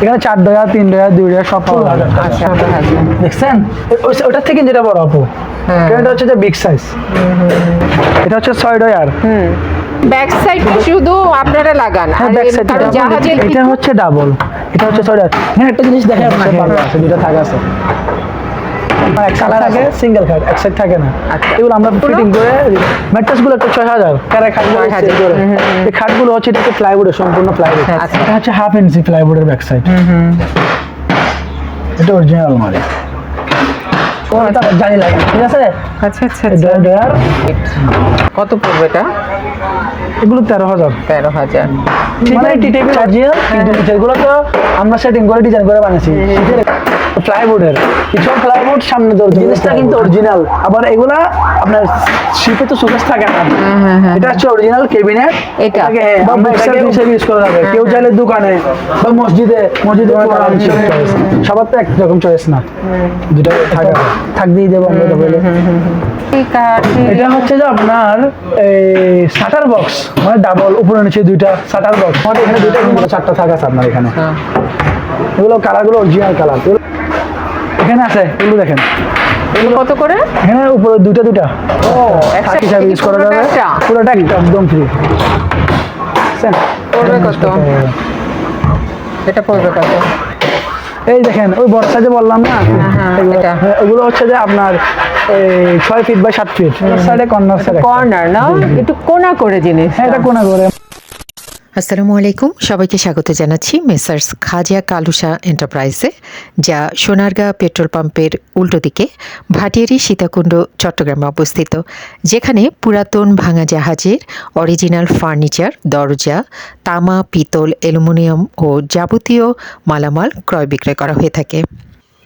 এখানে চার ডয়া তিন ডয়া দুই ডয়া সব পাওয়া যাবে। আচ্ছা দেখছেন? ওই- ওটার থেকে যেটা বড় আপু হ্যাঁ। এটা হচ্ছে যে বিগ সাইজ এটা হচ্ছে ছয় ডয়ার হুম। ব্যাক সাইড শুধু আপনারা লাগান। হ্যাঁ আর ব্যাক সাইড জাহাজের এটা হচ্ছে ডাবল এটা হচ্ছে ছয় ডয়ার হ্যাঁ একটা জিনিস দেখে আপনাকে। দুটো থাক আছে। কালার থাকে সিঙ্গেল খাট এক সাইড থাকে না। আচ্ছা। এগুলো আমরা ফিটিং করে ম্যাট্রেসগুলো একটা ছয় হাজার। কারা ছয় করে এই খাটগুলো হচ্ছে এটা প্লাইউডের সম্পূর্ণ প্লাইউড আচ্ছা। এটা হচ্ছে হাফ ইঞ্চি প্লাইউডের ব্যাক সাইড এটা অরিজিনাল আলমারি জানি লাগে ঠিক আছে? আচ্ছা আচ্ছা এই ডয়ার ডয়ার কত পড়বে এটা? এগুলো তেরো হাজার। তেরো হাজার। মানে টি টেবিল অরিজিনাল কিন্তু যেগুলো তো আমরা সেটিং করে ডিজাইন করে বানাইছি। প্লাইউডের কিছু প্লাইউড সামনে দরজা। জিনিসটা কিন্তু অরিজিনাল আবার এগুলা আপনার শিপে তো থাকে না। এটা হচ্ছে অরিজিনাল কেবিনেট এটা? আমরা এটাকে ইউজ করা যাবে। কেউ চাইলে দোকানে বা মসজিদে মসজিদে সবার তো একরকম চয়েস না। দুটা থাকে থাক দিয়ে দেবো আমরা তো বলে। এটা হচ্ছে যে আপনার এই শাটার বক্স। মানে ডাবল উপরে নিচে দুইটা শাটার বক্স। মানে এখানে দুইটা চারটা থাকা আছে আপনার এখানে। হ্যাঁ। এগুলো কালারগুলো অরিজিনাল কালার এখানে আছে এগুলো দেখেন। এগুলো কত করে? এখানে উপরে দুইটা দুইটা। ও হিসাবে ইউজ করা যাবে। পুরোটা একটা। একদম ফ্রি পড়বে কত? এটা পড়বে কত এই দেখেন ওই বর্ষা যে বললাম না হ্যাঁ, এগুলো এটা। হ্যাঁ, ওগুলো হচ্ছে যে আপনার ছয় ফিট বাই সাত ফিট সাইডে কর্নার কর্নার না? একটু কোনা করে জিনিস হ্যাঁ এটা কোনা করে। আসসালামু আলাইকুম। সবাইকে স্বাগত জানাচ্ছি মেসার্স খাজিয়া কালুসা এন্টারপ্রাইজে, যা সোনারগাঁ পেট্রোল পাম্পের উল্টো দিকে ভাটিয়ারি সীতাকুণ্ড, চট্টগ্রামে অবস্থিত, যেখানে পুরাতন ভাঙা জাহাজের অরিজিনাল ফার্নিচার, দরজা, তামা, পিতল, অ্যালুমিনিয়াম ও যাবতীয় মালামাল ক্রয় বিক্রয় করা হয়ে থাকে।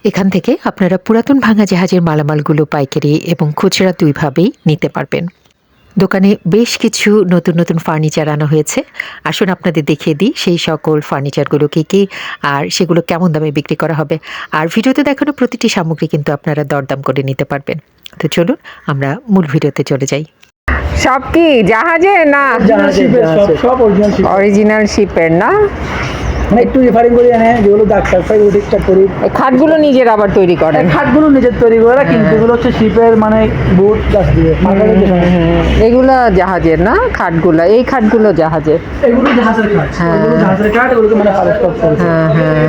এখান থেকে আপনারা পুরাতন ভাঙা জাহাজের মালামালগুলো পাইকারি এবং খুচরা দুইভাবেই নিতে পারবেন। দোকানে বেশ কিছু নতুন নতুন ফার্নিচার আনা হয়েছে। আসুন আপনাদের দেখিয়ে দিই সেই সকল ফার্নিচারগুলো কী কী আর সেগুলো কেমন দামে বিক্রি করা হবে। আর ভিডিওতে দেখানো প্রতিটি সামগ্রী কিন্তু আপনারা দরদাম করে নিতে পারবেন। তো চলুন আমরা মূল ভিডিওতে চলে যাই। সব কি জাহাজে না? শিপের সব সব অরিজিনাল শিপ অরিজিনাল শিপের না? মানে একটু রেফারিং করি এনে যেগুলো দাগ টাগ পাই ঠিকঠাক করি। এই খাটগুলো নিজের আবার তৈরি করেন? খাটগুলো নিজের তৈরি করে কিন্তু এগুলো হচ্ছে শিপের মানে বুট গাছ দিয়ে এগুলো জাহাজের না খাটগুলো? এই খাটগুলো জাহাজের? এগুলো জাহাজের কাঠ এগুলো জাহাজের কাঠ এগুলোকে মানে হ্যাঁ হ্যাঁ।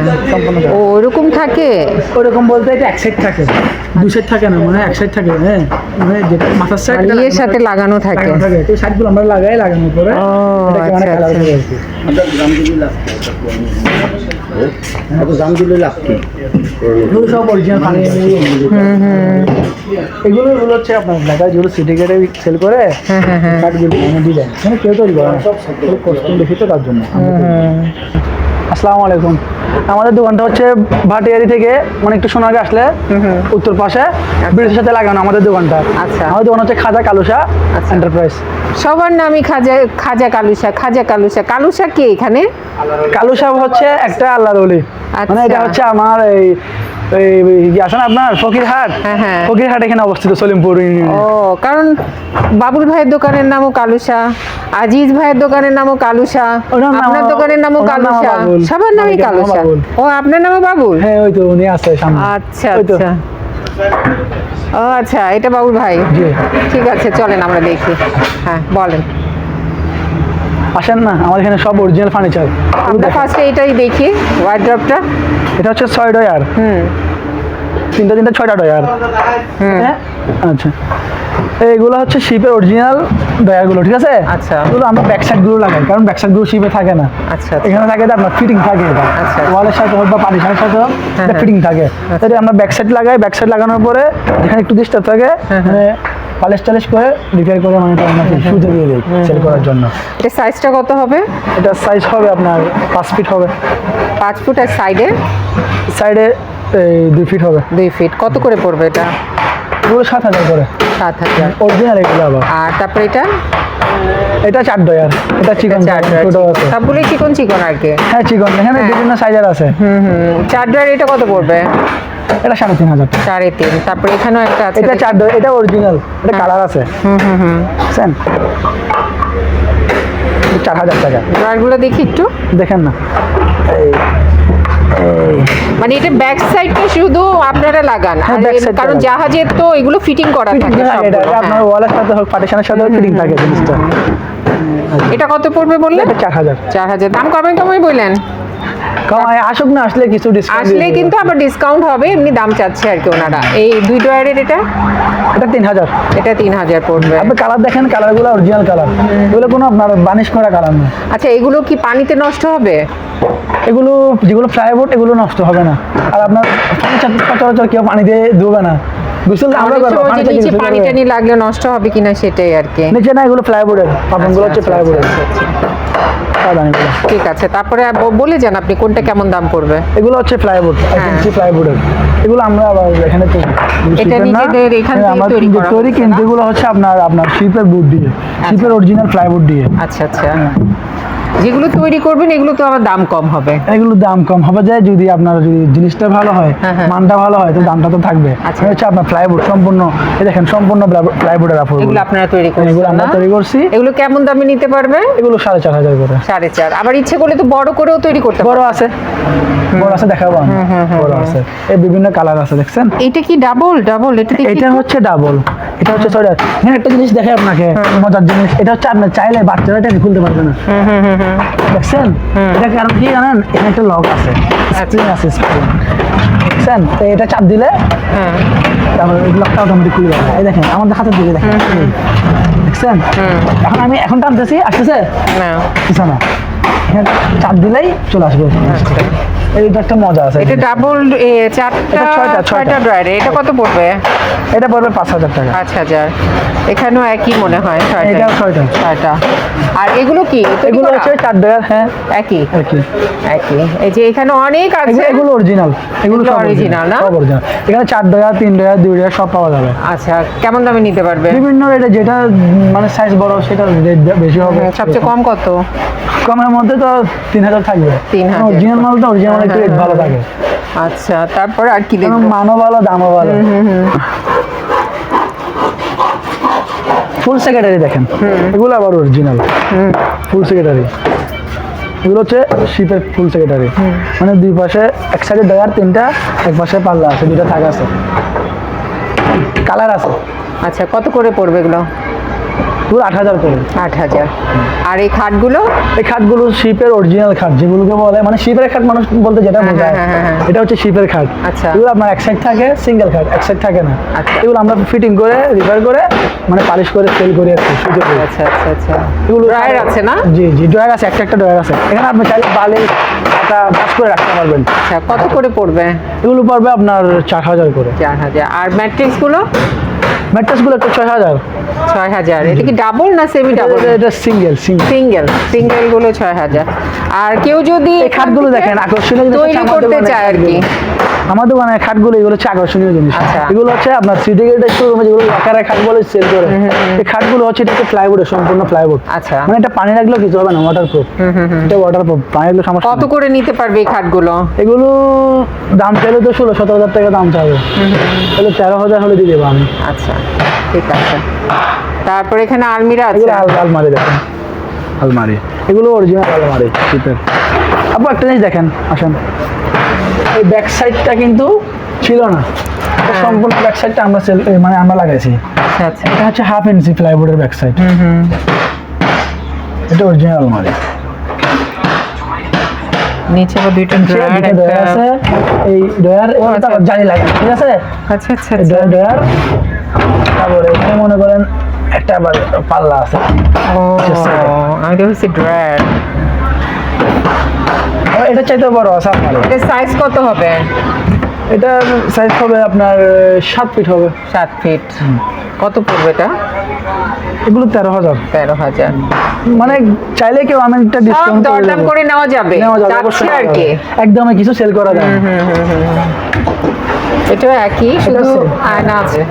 ও ওরকম থাকে? ওরকম বলতে এটা এক সাইড থাকে। দুই সাইড থাকে না মানে এক সাইড থাকে হ্যাঁ। মানে যেটা মাথার সাইড ইয়ের সাথে লাগানো থাকে। সাইডগুলো আমরা লাগাই লাগানোর পরে ও, মানে আচ্ছা, আচ্ছা। করে এত দাম দিলে লাভ কি? এগুলো সব অরিজিনাল ফার্নিচার এগুলো এগুলো হচ্ছে আপনার ঢাকা যেগুলো সিটি গেটে সেল করে কাঠগুলো মানে ডিজাইন মানে কেউ তৈরি করে না। সব কস্টিউম বেশি তো তার জন্য। আসসালামু আলাইকুম। আমাদের দোকানটা হচ্ছে ভাটিয়ারি থেকে মানে একটু সোনারগাঁ আসলে উত্তর পাশে ব্রিটিশের সাথে লাগানো আমাদের দোকানটা। আচ্ছা। আমাদের দোকান হচ্ছে খাজা কালুসা এন্টারপ্রাইজ সবার নামই খাজা খাজা কালুসা খাজা কালুসা কালুসা কে এখানে? কালুসা হচ্ছে একটা আল্লাহর অলি মানে এটা আচ্ছা। হচ্ছে আমার এই এই কি আছে না আপনার ফকিরহাট। হ্যাঁ, হ্যাঁ। ফকিরহাট এখানে অবস্থিত সলিমপুর ও কারণ বাবুল ভাইয়ের দোকানের নামও কালুসা আজিজ ভাইয়ের দোকানের নামও কালুসা আপনার দোকানের নামও কালুসা সবার নামই কালুসা বাবুল। ও আপনার নামও বাবুল? হ্যাঁ ওই তো উনি আছে সামনে। আচ্ছা। আচ্ছা। ও আচ্ছা এটা বাবুল ভাই? ঠিক আছে চলেন আমরা দেখি। হ্যাঁ বলেন। আসেন না আমাদের এখানে সব অরিজিনাল ফার্নিচার আমরা ফার্স্টে এটাই দেখি ওয়ার্ড্রপটা এটা হচ্ছে ছয় ডয়ার। হুম। তিনটা তিনটা ছয়টা ডয়ার। হ্যাঁ? আচ্ছা। এইগুলো হচ্ছে শিপের অরিজিনাল ডয়ারগুলো ঠিক আছে? আচ্ছা। এগুলো আমরা ব্যাক সাইডগুলো লাগাই কারণ ব্যাক সাইডগুলো শিপে থাকে না। আচ্ছা এখানে থাকে আপনার ফিটিং থাকে এটা। আচ্ছা। ওয়ালের সাথে হোক বা পার্টিশনের সাথে হোক ফিটিং থাকে। তাই আমরা ব্যাক সাইড লাগাই ব্যাক সাইড লাগানোর পরে যেখানে একটু ডিস্টার্ব থাকে মানে পালিশ টালিশ করে রিপেয়ার করে মানে আমরা সুযোগ দিয়ে দিই সেল করার জন্য। এটা সাইজটা কত হবে? এটা সাইজ হবে আপনার পাঁচ ফিট হবে। পাঁচ ফুট আর সাইডে সাইডে দুই ফিট হবে। দুই ফিট কত করে পড়বে এটা? এগুলো সাত হাজার করে। সাত হাজার। অরিজিনাল এগুলো আবার। আর তারপরে এটা? এটা চার ডয়ার এটা চিকন চার ড্রয়ার ছোট আছে। সবগুলোই চিকন চিকন আর কি? হ্যাঁ চিকন। এখানে বিভিন্ন সাইজের আছে। হুম হুম। চার ড্রয়ার এটা কত পড়বে? এটা সাড়ে তিন হাজার। সাড়ে তিন। তারপরে এখানেও একটা আছে। এটা চার ডয়ার এটা অরিজিনাল এটা কালার আছে। হুম হুম হুম। বুঝছেন চার হাজার টাকা। ড্রয়ারগুলো দেখি একটু। দেখেন না। এই মানে এটা ব্যাক সাইডটা শুধু আপনারা লাগান। হ্যাঁ, কারণ। জাহাজের তো এগুলো ফিটিং করা থাকে হ্যাঁ, আপনার হ্যাঁ। ওয়ালের সাথে হোক পার্টিশনের সাথে ফিটিং থাকে জিনিসটা। এটা কত পড়বে বললেন? এটা চার হাজার। চার হাজার। দাম কমে কমে বললেন? কমায় আসুক না আসলে কিছু ডিসকাউন্ট আসলে কিন্তু আবার ডিসকাউন্ট হবে এমনি দাম চাচ্ছে আর কি ওনারা। এই দুই ড্রয়ারের এটা? এটা তিন হাজার। এটা তিন হাজার পড়বে। আপনি কালার দেখেন কালারগুলো অরিজিনাল কালার এগুলো কোনো আপনার বানিশ করা কালার না। আচ্ছা এগুলো কি পানিতে নষ্ট হবে? এগুলো যেগুলো ফ্লাইবোর্ড এগুলো নষ্ট হবে না। আর আপনার সচরাচর কেউ পানি দিয়ে ধুবে না। আমরা করব নিচে পানি টানি লাগলে নষ্ট হবে কিনা সেটাই আর কি। নিচে না এগুলো পাপনগুলো হচ্ছে আচ্ছা, আচ্ছা, আচ্ছা। ঠিক আছে তারপরে বলে যান আপনি কোনটা কেমন দাম পড়বে। এগুলো হচ্ছে প্লাইবোর্ড হ্যাঁ। প্লাইবোর্ডের এগুলো আমরা আবার এখানে এটা নিজেদের এখান থেকে তৈরি করা তৈরি কিন্তু এগুলো হচ্ছে আপনার আপনার শিপের বুট দিয়ে শিপের অরিজিনাল প্লাইবোর্ড দিয়ে। আচ্ছা আচ্ছা। যেগুলো তৈরি করবেন এগুলো তো আবার দাম কম হবে। এগুলো দাম কম হবে যায় যদি আপনার যদি জিনিসটা ভালো হয় হ্যাঁ, হ্যাঁ। মানটা ভালো হয় তো দামটা তো থাকবে। আচ্ছা। হচ্ছে আপনার প্লাইবোর্ড সম্পূর্ণ এই দেখেন সম্পূর্ণ প্লাইবোর্ডের আপর এগুলো আপনারা তৈরি করছেন এগুলো আমরা তৈরি করছি। এগুলো কেমন দামে নিতে পারবে? এগুলো সাড়ে চার হাজার করে। সাড়ে চার। আবার ইচ্ছে করলে তো বড় করেও তৈরি করতে বড় আছে। বড় আছে দেখাবো বড় আছে। এই বিভিন্ন কালার আছে দেখছেন? এটা কি ডাবল ডাবল এটা এটা হচ্ছে ডাবল এটা হচ্ছে সোয়েটার হ্যাঁ একটা জিনিস দেখে আপনাকে মজার জিনিস। এটা হচ্ছে আপনার চাইলে বাচ্চারা এটা খুলতে পারবে না। দেখছেন? এটা কারণ কি জানেন? এখানে একটা লক আছে। স্ক্রিন আছে স্ক্রিন দেখছেন? তো এটা চাপ দিলে তারপর তারপরে লকটা অটোমেটিক খুলে যাবে। এই দেখেন আমাদের হাতের দিকে দেখেন। দেখছেন? এখন আমি এখন টানতেছি আসতেছে? না। কিছু না। চাপ দিলেই চলে আসবে। এইটা একটা মজা আছে এটা ডাবল চারটা ছয়টা, ছয়টা। ড্রয়ারে এটা কত পড়বে? এটা পড়বে পাঁচ হাজার টাকা। পাঁচ হাজার। এখানেও একই মনে হয় ছয়টা। ছয়টা। ছয়টা। আর এগুলো কি? এগুলো হচ্ছে চার ডয়ার হ্যাঁ। একই? একই। এই যে এখানে অনেক আছে। এগুলো- অরিজিনাল এগুলো অরিজিনাল না? সব অরিজিনাল এখানে চার তিন ডয়ার দুই ডয়ার সব পাওয়া যাবে। আচ্ছা কেমন দামে নিতে পারবে? বিভিন্ন রেটে যেটা মানে সাইজ বড় সেটা রেট বেশি হবে। সবচেয়ে কম কত? কমের মধ্যে তো তিন হাজার থাকবে। 3000 অরিজিনাল মাল তো অরিজিনাল একটু হ্যাঁ, রেট ভালো হ্যাঁ, থাকে। আচ্ছা তারপরে আর কি দেখব? মানও ভালো দামও ভালো। ফুল সেক্রেটারি দেখেন। এগুলো আবার অরিজিনাল ফুল সেক্রেটারি এগুলো হচ্ছে শিপের ফুল সেক্রেটারি মানে দুই পাশে এক সাইডে ডয়ার তিনটা এক পাশে পাল্লা আছে দুইটা থাক আছে। কালার আছে। আচ্ছা কত করে পড়বে এগুলো? পুরো আট হাজার করে। আট হাজার। আর এই খাটগুলো? এই খাটগুলো শিপের অরিজিনাল খাট যেগুলোকে বলে মানে শিপের খাট মানুষ বলতে যেটা হ্যাঁ, বোঝায়। হ্যাঁ, হ্যাঁ। এটা হচ্ছে শিপের খাট। আচ্ছা। এগুলো আপনার এক সাইড থাকে সিঙ্গেল খাট এক সাইড থাকে না। আচ্ছা। এগুলো আমরা ফিটিং করে রিপেয়ার করে মানে পালিশ করে সেল করে আসছি আচ্ছা আচ্ছা আচ্ছা। এগুলো ড্রয়ার আছে না? জি জি ড্রয়ার আছে একটা একটা ড্রয়ার আছে। এখানে আপনি চাইলে বালি একটা বাস করে রাখতে পারবেন। আচ্ছা কত করে পড়বে? এগুলো পড়বে আপনার চার হাজার করে। চার হাজার। আর ম্যাট্রিক্সগুলো ম্যাট্রেসগুলো একটু ছয় হাজার। ছয় হাজার। এটা কি ডাবল না সেমি ডাবল এটা সিঙ্গেল সিঙ্গেল সিঙ্গেলগুলো ছয় হাজার। আর কেউ যদি খাটগুলো দেখেন আকর্ষণীয় তৈরি করতে চায় আর কি। আমার দোকানে খাটগুলো এগুলো হচ্ছে আকর্ষণীয় জিনিস। আচ্ছা। এগুলো হচ্ছে আপনার সিটি গেটের শোরুমে যেগুলো আকারে খাট বলে সেল করে এই খাটগুলো হচ্ছে এটা প্লাইবোর্ডের সম্পূর্ণ প্লাইবোর্ড আচ্ছা। মানে এটা পানি রাখলেও কিছু হবে না ওয়াটার প্রুফ এটা ওয়াটার প্রুফ পানি রাখলে সমস্যা কত করে নিতে পারবে এই খাটগুলো? এগুলো দাম চাইলে তো ষোলো সতেরো হাজার টাকা দাম চাবে তাহলে তেরো হাজার হলে দিয়ে দেবো আমি। আচ্ছা। ঠিক আছে। তারপর এখানে আলমিরা আছে। আলমারি দেখেন। আলমারি। এগুলো অরিজিনাল আলমারি। শীতের আপু একটা জিনিস দেখেন আসেন। এই ব্যাক সাইডটা কিন্তু ছিল না। সম্পূর্ণ ব্যাক সাইডটা আমরা মানে আমরা লাগাইছি। আচ্ছা আচ্ছা। এটা হচ্ছে হাফ ইঞ্চি প্লাইবোর্ডের ব্যাক সাইড এটা অরিজিনাল আলমারি। নিচে আবার দুইটা ড্রয়ার আছে। এই আচ্ছা। জালি লাগে ঠিক আছে? আচ্ছা আচ্ছা তারপরে এখানে মনে করেন একটা আবার পাল্লা আছে। আমি এটা চাইতে বড় আছে আপনার। এটা সাইজ কত হবে? এটা সাইজ হবে আপনার সাত ফিট হবে। সাত ফিট কত পড়বে এটা? এগুলো তেরো হাজার। তেরো হাজার। মানে চাইলে কেউ আমি একটা ডিসকাউন্ট করে দরদাম করে নেওয়া যাবে। নেওয়া যাবে অবশ্যই আর নেওয়া কি একদমই কিছু সেল করা যায় না। এটাও একই শুধু আয়না আছে।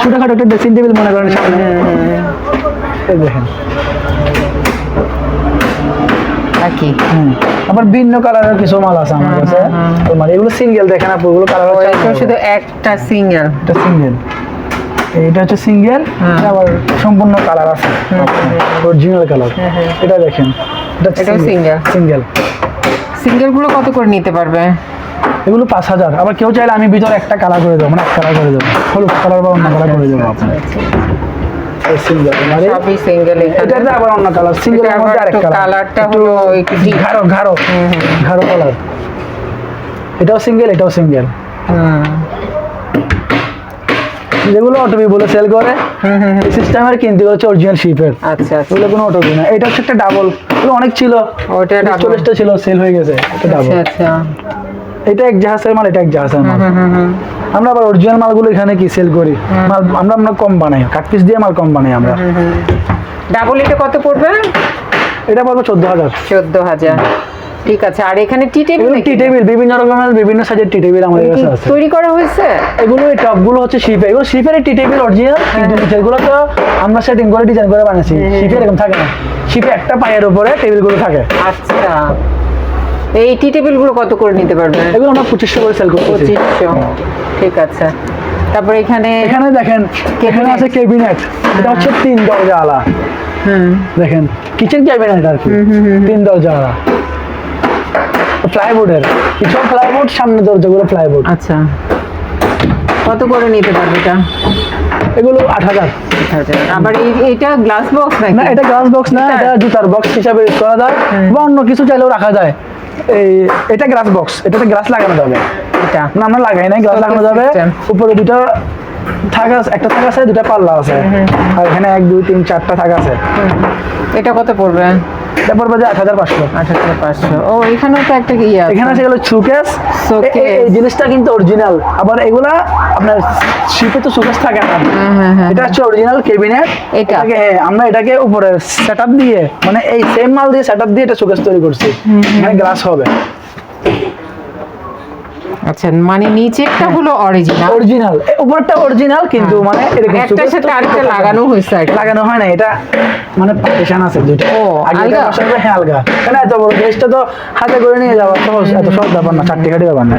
ছোটখাটো একটা ড্রেসিং টেবিল মনে করেন সামনে। দেখেন। একই। আবার ভিন্ন কালারের কিছু মাল আছে আমার কাছে। তোমার এগুলো সিঙ্গেল দেখেন আপু এগুলো কালার হচ্ছে এটা শুধু একটা সিঙ্গেল এটা সিঙ্গেল এটা হচ্ছে সিঙ্গেল আবার সম্পূর্ণ কালার আছে। অরিজিনাল কালার এটা দেখেন single। সিঙ্গেল সিঙ্গেলগুলো কত করে নিতে পারবে? এগুলো পাঁচ হাজার। আবার কেউ চাইলে আমি ভিতরে একটা কালার করে দেবো মানে এক কালার করে দেবো। হলুদ কালার বা অন্য কালার করে দেবো আপনার সিঙ্গেল মানে সবই সিঙ্গেল এটাতে আবার অন্য কালার সিঙ্গেল এটা আবার মধ্যে আরেক একটু কালার কালারটা হলো ঘাড়ো ঘাড়ো ঘাড়ো কালার এটাও সিঙ্গেল এটাও সিঙ্গেল যেগুলো অটোবি বলে সেল করে সিস্টেমের কিনতে হচ্ছে অরিজিনাল শিপের আচ্ছা আচ্ছা। এগুলো কোনো অটোবি না। এটা হচ্ছে একটা ডাবল অনেক ছিল। ওটা চল্লিশটা ছিল সেল হয়ে গেছে। এটা ডাবল আচ্ছা আচ্ছা। এটা এক জাহাজের মাল এটা এক জাহাজের মাল। আমরা আবার অরিজিনাল মালগুলো এখানে কি সেল করি? মাল আমরা আমরা কম বানাই কাট পিস দিয়ে মাল কম বানাই আমরা। ডাবল এটা কত পড়বে? এটা পাবো চোদ্দ হাজার। চোদ্দ হাজার। ঠিক আছে আর এখানে টি টেবিল টি টেবিল বিভিন্ন রকমের বিভিন্ন সাইজের টি টেবিল আমাদের কাছে আছে। তৈরি করা হয়েছে? এগুলো এই টপগুলো হচ্ছে শিপে এগুলো শিপের টি টেবিল অরিজিনাল কিন্তু নিচেরগুলো তো আমরা সেটিং করে ডিজাইন করে বানাইছি শিপে এরকম থাকে না। শিপে একটা পায়ের উপরে টেবিলগুলো থাকে। আচ্ছা। এই টি টেবিলগুলো কত করে নিতে পারবে? এগুলো আমরা পঁচিশশো করে সেল করতেছি। পঁচিশশো ঠিক আছে। তারপর এখানে এখানে দেখেন এখানে আছে ক্যাবিনেট এটা হচ্ছে তিন দরজা আলা। হুম। দেখেন কিচেন ক্যাবিনেট আর কি। তিন দরজা আলা। প্লাইবোর্ডের কিছু প্লাইবোর্ড সামনে দরজাগুলো প্লাইবোর্ড আচ্ছা। কত করে নিতে পারবে এটা? এগুলো আট হাজার। আবার এটা গ্লাস বক্স না এটা গ্লাস বক্স না এটা জুতার বক্স হিসাবে ইউজ করা যায় বা অন্য কিছু চাইলেও রাখা যায়। এই এটা গ্লাস বক্স এটাতে গ্লাস লাগানো যাবে। এটা? না আমরা লাগাই নাই গ্লাস লাগানো যাবে। উপরে দুটো থাক আছে একটা থাক আছে দুটা পাল্লা আছে। আর এখানে এক দুই তিন চারটা থাক আছে। এটা কত পড়বে তারপর বাজে আট হাজার পাঁচশো। আট হাজার পাঁচশো। ও এখানেও তো একটা ইয়ে এখানে আছে গেলো সুকেস এই জিনিসটা কিন্তু অরিজিনাল আবার এগুলা আপনার শিপে তো সুকেস থাকে না। হ্যাঁ, হ্যাঁ। এটা হচ্ছে অরিজিনাল কেবিনেট এটা? হ্যাঁ, আমরা এটাকে উপরে সেট দিয়ে মানে এই সেম মাল দিয়ে সেট দিয়ে এটা সুকেস তৈরি করছি। এখানে গ্লাস হবে। আচ্ছা মানে নিচেরটা হলো অরিজিনাল অরিজিনাল উপরটা অরিজিনাল কিন্তু মানে এরকম একটার সাথে আরেকটা লাগানো হয়েছে আর লাগানো হয় না এটা মানে পার্টিশন আছে দুইটা। ও, আলগা? বসাবে হ্যাঁ আলগা। কেন এত বড়? তো হাতে করে নিয়ে যাওয়া সহজ এত সহজ ব্যাপার না চারটি খাটি ব্যাপার না।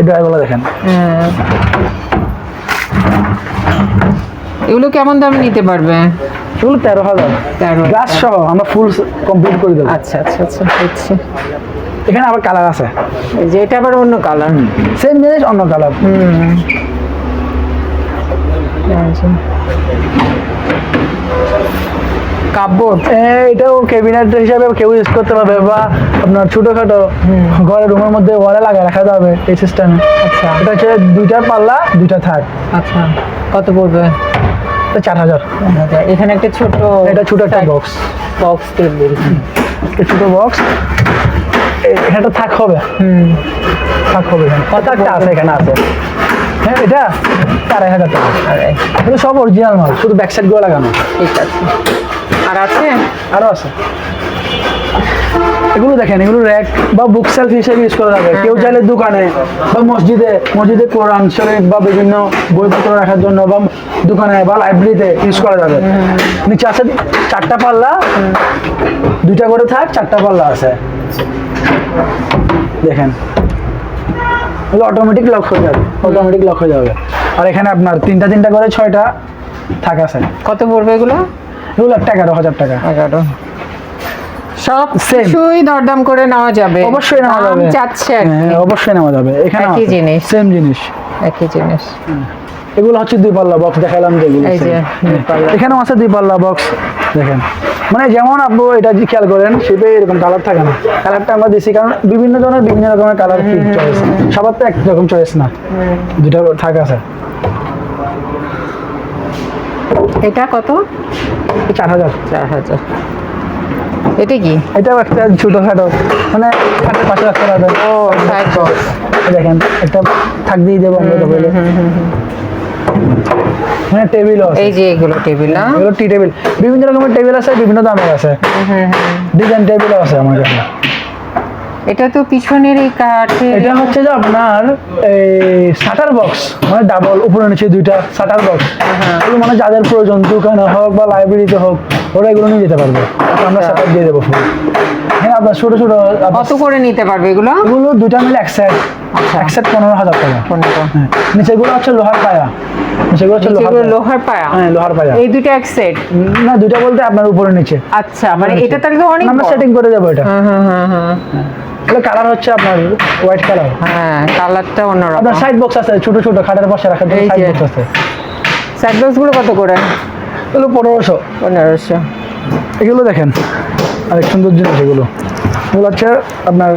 এটা এগুলো দেখেন। হ্যাঁ। এগুলো কেমন দামে নিতে পারবে? এগুলো তেরো হাজার। তেরো গ্লাস সহ আমরা ফুল কমপ্লিট করে দেবো। আচ্ছা আচ্ছা আচ্ছা বুঝছি এখানে আবার কালার আছে। এই যে এটা আবার অন্য কালার সেম জিনিস অন্য কালার কাপড় এটাও ক্যাবিনেট হিসাবে কেউ ইউজ করতে পারবে বা আপনার ছোটখাটো রুমের মধ্যে ওয়ালে লাগিয়ে রাখা যাবে এই সিস্টেমে আচ্ছা। এটা হচ্ছে দুইটা পাল্লা দুইটা থাক। আচ্ছা। কত পড়বে? চার হাজার। এখানে একটা ছোট এটা ছোট একটা বক্স বক্স টেবিল ছোট বক্স এটা থাক হবে। হুম। থাক হবে একটা আছে এখানে আছে? হ্যাঁ এটা? আড়াই হাজার টাকা। এগুলো সব অরিজিনাল মাল শুধু ব্যাক সাইডগুলো লাগানো। ঠিক আছে। আর আছে? আরও আছে। এগুলো দেখেন এগুলো র্যাক বা বুক সেলফ হিসেবে ইউজ করা যাবে। কেউ চাইলে দোকানে বা মসজিদে মসজিদে কোরআন শরীফ বা বিভিন্ন বইপত্র রাখার জন্য বা দোকানে বা লাইব্রেরিতে ইউজ করা যাবে। নিচে আছে চারটা পাল্লা। দুইটা করে থাক চারটা পাল্লা আছে। দেখেন। এগুলো অটোমেটিক লক হয়ে যাবে অটোমেটিক লক হয়ে যাবে। আর এখানে আপনার তিনটা তিনটা করে ছয়টা থাক আছে। কত পড়বে এগুলো? এগুলো একটা এগারো হাজার টাকা। এগারো। সব. কিছুই দরদাম করে নেওয়া যাবে। অবশ্যই নেওয়া যাবে। চাচ্ছে। হ্যাঁ, অবশ্যই নেওয়া যাবে। এখানে একই জিনিস। সেম জিনিস। একই জিনিস। এগুলো হচ্ছে দুই পাল্লা বক্স দেখালাম যে এগুলো এই যে, same। দুই পাল্লা। এখানেও আছে দুই পাল্লা বক্স দেখেন। মানে যেমন আপনি এটা যে খেয়াল করেন সেটা এরকম কালার থাকে না। কালারটা আমরা দিছি কারণ বিভিন্ন জনের বিভিন্ন রকমের কালার চয়েস সবার তো একরকম চয়েস না। দুটা থাক আছে। এটা কত? চার হাজার। চার হাজার। এটা কি? এটাও একটা ছোটোখাটো মানে খাটের পাশে রাখতে পারবেন। ও দেখেন একটা থাক দিয়ে দেবো আমরা বলে টেবিল আছে। এই যে এগুলো টেবিল না? এগুলো টি টেবিল বিভিন্ন রকমের টেবিল আছে বিভিন্ন দামের আছে। ডিজাইন টেবিল আছে আমার কাছে। এটা তো পিছনের এই কাঠে এটা হচ্ছে যে আপনার এই শাটার বক্স মানে ডাবল উপরে নিচে দুইটা শাটার বক্স এগুলো মানে যাদের প্রয়োজন দোকানে হোক বা লাইব্রেরিতে হোক। ওরা এগুলো নিয়ে যেতে পারবে। আমরা শাটার দিয়ে দেবো হ্যাঁ আপনার ছোটো ছোটো কত করে নিতে পারবে এগুলো? এগুলো দুইটা মিলে এক সেট এক সেট পনেরো হাজার টাকা। হ্যাঁ। নিচেগুলো হচ্ছে লোহার পায়া। হচ্ছে লোহার পায়া। হ্যাঁ লোহার পায়া। এই দুটো এক সেট না বলতে আপনার উপরে নিচে। আচ্ছা মানে এটা তাহলে অনেক আমরা সেটিং করে দেবো এটা। হ্যাঁ হ্যাঁ হ্যাঁ হ্যাঁ। কালার হচ্ছে আপনার হোয়াইট কালার হ্যাঁ কালারটা অন্যরকম। আপনার সাইড বক্স আছে ছোট ছোট খাটের পাশে রাখার জন্য সাইড বক্স আছে। সাইডগুলো কত করে? এগুলো পনেরোশো। পনেরোশো। এগুলো দেখেন অনেক সুন্দর জিনিস এগুলো। এগুলো হচ্ছে আপনার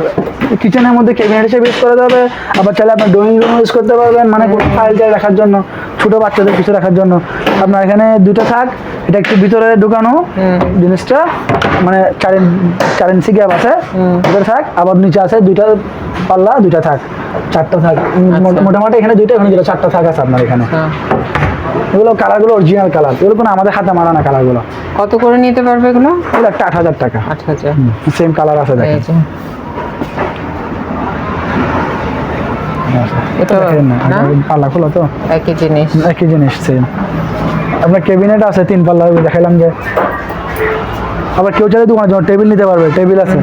কিচেনের মধ্যে ক্যাবিনেট হিসেবে ইউজ করা যাবে আবার চাইলে আপনার ড্রয়িং রুম ইউজ করতে পারবেন মানে কোনো ফাইল টাইল রাখার জন্য ছোটো বাচ্চাদের কিছু রাখার জন্য। আপনার এখানে দুটো থাক এটা একটু ভিতরে ঢুকানো জিনিসটা মানে ইঞ্চ- চার গ্যাপ আছে ভিতরে থাক আবার নিচে আছে দুইটা পাল্লা দুইটা থাক চারটা থাক। মোট- মোটামুটি এখানে দুইটা এখানে দুটো চারটা থাক আছে আপনার এখানে। হ্যাঁ। এগুলো কালারগুলো অরিজিনাল কালার। এগুলো কোনো আমাদের হাতে মারা না কালারগুলো। কত করে নিতে পারবে এগুলো? এগুলো একটা আট হাজার টাকা। আট হাজার। সেম কালার আছে দেখেন। এটা না না? পাল্লা খোলা তো। একই জিনিস। একই জিনিস সেম আপনার ক্যাবিনেট আছে তিন পাল্লা দেখাইলাম যে। আবার কেউ চাইলে দোকানের জন্য টেবিল নিতে পারবে টেবিল আছে।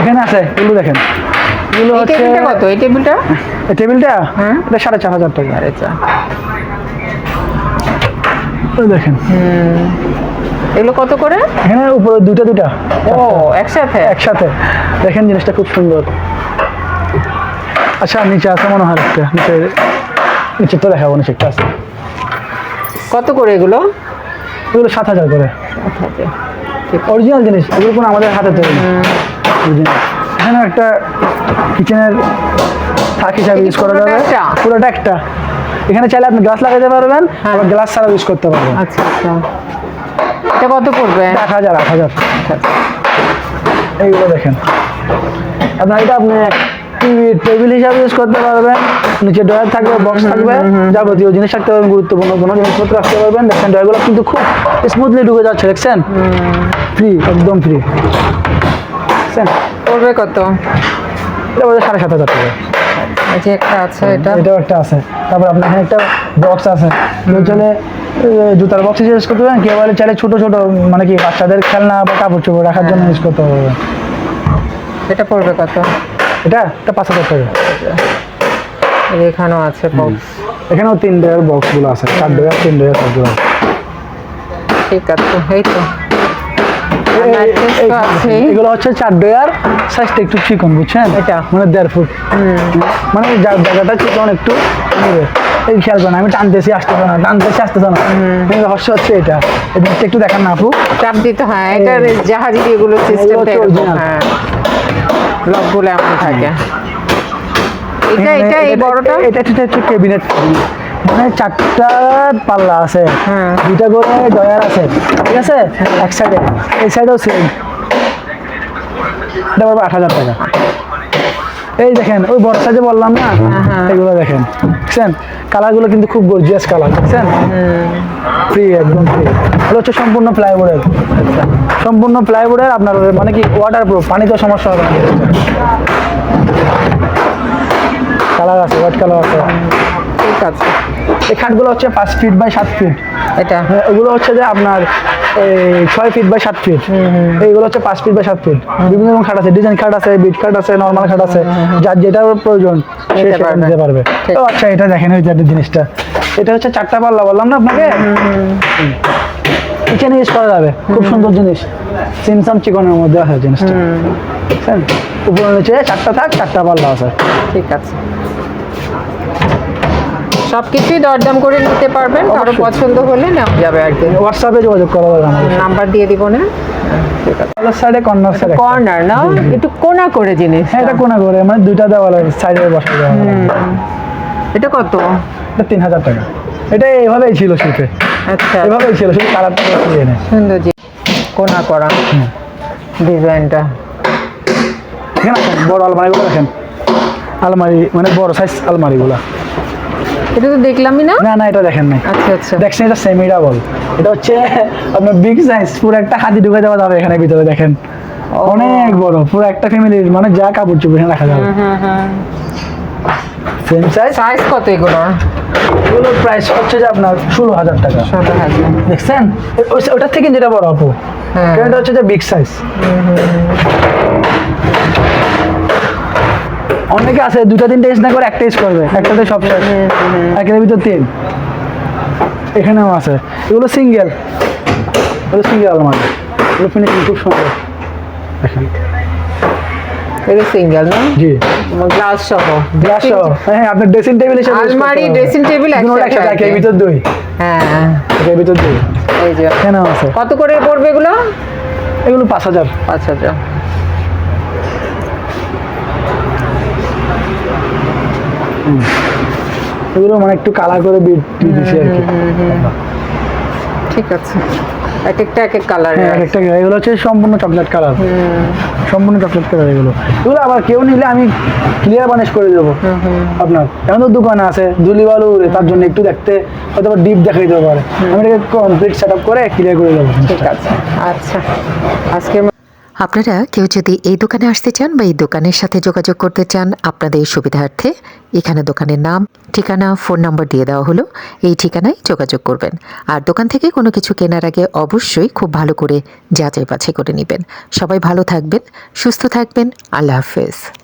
এখানে আছে এগুলো দেখেন। এগুলো হচ্ছে টেবিলটা কত? এই টেবিলটা? এই টেবিলটা? হ্যাঁ। এটা সাড়ে চার হাজার টাকা। আচ্ছা ওই দেখেন। এগুলো কত করে? এখানে উপরে দুটা দুটা ও একসাথে? একসাথে। দেখেন জিনিসটা খুব সুন্দর। আচ্ছা নিচে আছে মনে হয় একটা নিচে নিচে তো দেখাবো নিচে একটা আছে। কত করে এগুলো? এগুলো সাত হাজার করে। অরিজিনাল জিনিস। এগুলো কোনো আমাদের হাতে তৈরি। এখানে একটা কিচেনের থাক হিসাবে ইউজ করা যাবে? পুরোটা একটা? এখানে চাইলে আপনি গ্লাস লাগাতে পারবেন আবার গ্লাস ছাড়া ইউজ করতে পারবেন। আচ্ছা আচ্ছা। এটা কত পড়বে? আট হাজার আট হাজার। এইগুলো দেখেন। আপনার এটা আপনি টিভি টেবিল হিসাবে ইউজ করতে পারবেন। নিচে ডয়ার থাকবে বক্স থাকবে। যাবতীয় জিনিস রাখতে পারবেন গুরুত্বপূর্ণ কোনো জিনিসপত্র রাখতে পারবেন। দেখছেন ডয়ারগুলো কিন্তু খুব স্মুথলি ঢুকে যাচ্ছে দেখছেন? ফ্রি একদম ফ্রি দেখছেন? পড়বে কত? এটা সাড়ে সাত হাজার টাকা। এই যে একটা আছে এটা। এটাও একটা আছে। তারপর আপনার এখানে একটা বক্স আছে। চাইলে জুতার বক্স ইউজ করতে পারেন কেউ বলে চাইলে ছোটো ছোটো মানে কি বাচ্চাদের খেলনা বা কাপড় চোপড় রাখার জন্য ইউজ করতে পারবেন এটা পড়বে কত? এটা? এটা পাঁচ হাজার টাকা। এখানেও আছে বক্স এখানেও তিন ডেয়ার বক্সগুলো আছে। চার ডেয়ার তিন ডেয়ার সবগুলো আছে ঠিক আছে এই তো। এগুলো হচ্ছে চার ডেয়ার সাইজটা একটু চিকন বুঝছেন? এটা? মানে দেড় ফুট। মানে জায়গাটা চিকন একটু এই খেয়াল করেন আমি টানতেছি আসতেছে না টানতেছি আসতেছে না। রহস্য হচ্ছে এটা। জিনিসটা একটু দেখান না আপু। চাপ দিতে হয় এটার জাহাজি এগুলো সিস্টেমটা এরকম হ্যাঁ। লকগুলো এমন থাকে। এটা এটা এই এটা- বড়টা? এটা এটা হচ্ছে ক্যাবিনেট মানে চারটা পাল্লা আছে। হ্যাঁ। দুইটা করে ডয়ার আছে ঠিক আছে? এক সাইডে এই সাইডেও সেম এটা পারবে আট হাজার টাকা। এই দেখেন ওই বড় সাইজে বললাম না হ্যাঁ। এগুলো দেখেন দেখছেন? কালারগুলো কিন্তু খুব গর্জিয়াস কালার দেখছেন? ফ্রি একদম ফ্রি এগুলো হচ্ছে সম্পূর্ণ প্লাইবোর্ডের সম্পূর্ণ প্লাইবোর্ডের আপনার মানে কি ওয়াটার প্রুফ পানি তো সমস্যা হবে না। কালার আছে হোয়াইট কালার আছে। ঠিক আছে। এই খাটগুলো হচ্ছে পাঁচ ফিট বাই সাত ফিট এটা। ওগুলো হচ্ছে যে আপনার এই ছয় ফিট বাই সাত ফিট এইগুলো হচ্ছে পাঁচ ফিট বাই সাত ফিট বিভিন্ন রকম খাট আছে ডিজাইন খাট আছে বিট খাট আছে নর্মাল খাট আছে। যার যেটা প্রয়োজন নিতে সেটা পারবে। নিতে পারবে। তো আচ্ছা এটা দেখেন ওই যে জিনিসটা। এটা হচ্ছে চারটা পাল্লা বললাম না আপনাকে? কিচেনে ইউজ করা যাবে। খুব সুন্দর জিনিস। সিমসাম চিকনের মধ্যে আছে জিনিসটা। উপরে নিচে চারটা থাক চারটা পাল্লা আছে। ঠিক আছে। সব কিছুই দরদাম করে নিতে পারবেন কারও পছন্দ হলে নেওয়া যাবে আর কি হোয়াটসঅ্যাপে যোগাযোগ করা যাবে নাম্বার দিয়ে দিব না? সাইডে কর্নার সাইডে কর্নার না একটু কোনা করে জিনিস হ্যাঁ এটা কোনা করে মানে দুইটা দেওয়ালের সাইডে বসা দেওয়া এটা কত? এটা তিন হাজার টাকা। এটা এইভাবেই ছিল শিল্পে। আচ্ছা। এভাবেই ছিল শুধু কালারটা সুন্দর জি কোনা করা। ডিজাইনটা। এখানে বড় আলমারিগুলো দেখেন। আলমারি মানে বড় সাইজ আলমারিগুলো। এটা তো দেখলামই না? না না এটা দেখেন নাই। আচ্ছা আচ্ছা। দেখছেন এটা সেমি ডাবল এটা হচ্ছে আপনার বিগ সাইজ পুরো একটা হাতি ঢুকে দেওয়া যাবে এখানে ভিতরে দেখেন। অনেক বড় পুরো একটা ফ্যামিলির মানে যা কাপড় চোপড় এখানে রাখা যাবে। সেম সাইজ সাইজ কত এগুলো? এগুলোর প্রাইস হচ্ছে যে আপনার ষোলো হাজার টাকা। দেখছেন? ওটার থেকে যেটা বড় আপু। হ্যাঁ। এটা হচ্ছে যে বিগ সাইজ অনেকে আছে দুটা তিনটা ইউজ না করে একটা ইউজ করবে। একটাতে সব শেষ। একের ভিতর তিন। এখানেও আছে। এগুলো সিঙ্গেল এগুলো সিঙ্গেল আলমারি। এগুলো ফিনিশিং খুব সুন্দর। দেখেন। এটা সিঙ্গেল না? জি। গ্লাস সহ। গ্লাস সহ। হ্যাঁ আপনার ড্রেসিং টেবিল হিসেবে আলমারি, table দুটোর একসাথে। একের ভিতর দুই। হ্যাঁ। একের ভিতর দুই। এই যে। কেন আছে। কত করে পড়বে এগুলো? এগুলো পাঁচ হাজার। আচ্ছা আচ্ছা এগুলো মানে একটু কালার করে দিয়ে দিয়ে দিছি আর কি। ঠিক আছে। এক একটা এক এক কালার হ্যাঁ এক একটা এগুলো হচ্ছে সম্পূর্ণ চকলেট কালার সম্পূর্ণ চকলেট কালার এগুলো। এগুলো আবার কেউ নিলে আমি ক্লিয়ার বানিশ করে দেবো। আপনার এখন তো দোকানে আছে ধুলি বালু তার জন্য একটু দেখতে হয়তো ডিপ দেখাই দিতে পারে আমি এটাকে কমপ্লিট সেট আপ করে ক্লিয়ার করে দেবো। ঠিক আছে। আচ্ছা। আজকে আপনারা কেউ যদি এই দোকানে আসতে চান বা এই দোকানের সাথে যোগাযোগ করতে চান আপনাদের সুবিধার্থে, এখানে দোকানের নাম, ঠিকানা, ফোন নম্বর দিয়ে দেওয়া হলো। এই ঠিকানায় যোগাযোগ করবেন। আর দোকান থেকে কোনো কিছু কেনার আগে অবশ্যই খুব ভালো করে যাচাই বাছাই করে নেবেন। সবাই ভালো থাকবেন, সুস্থ থাকবেন। আল্লাহ হাফেজ।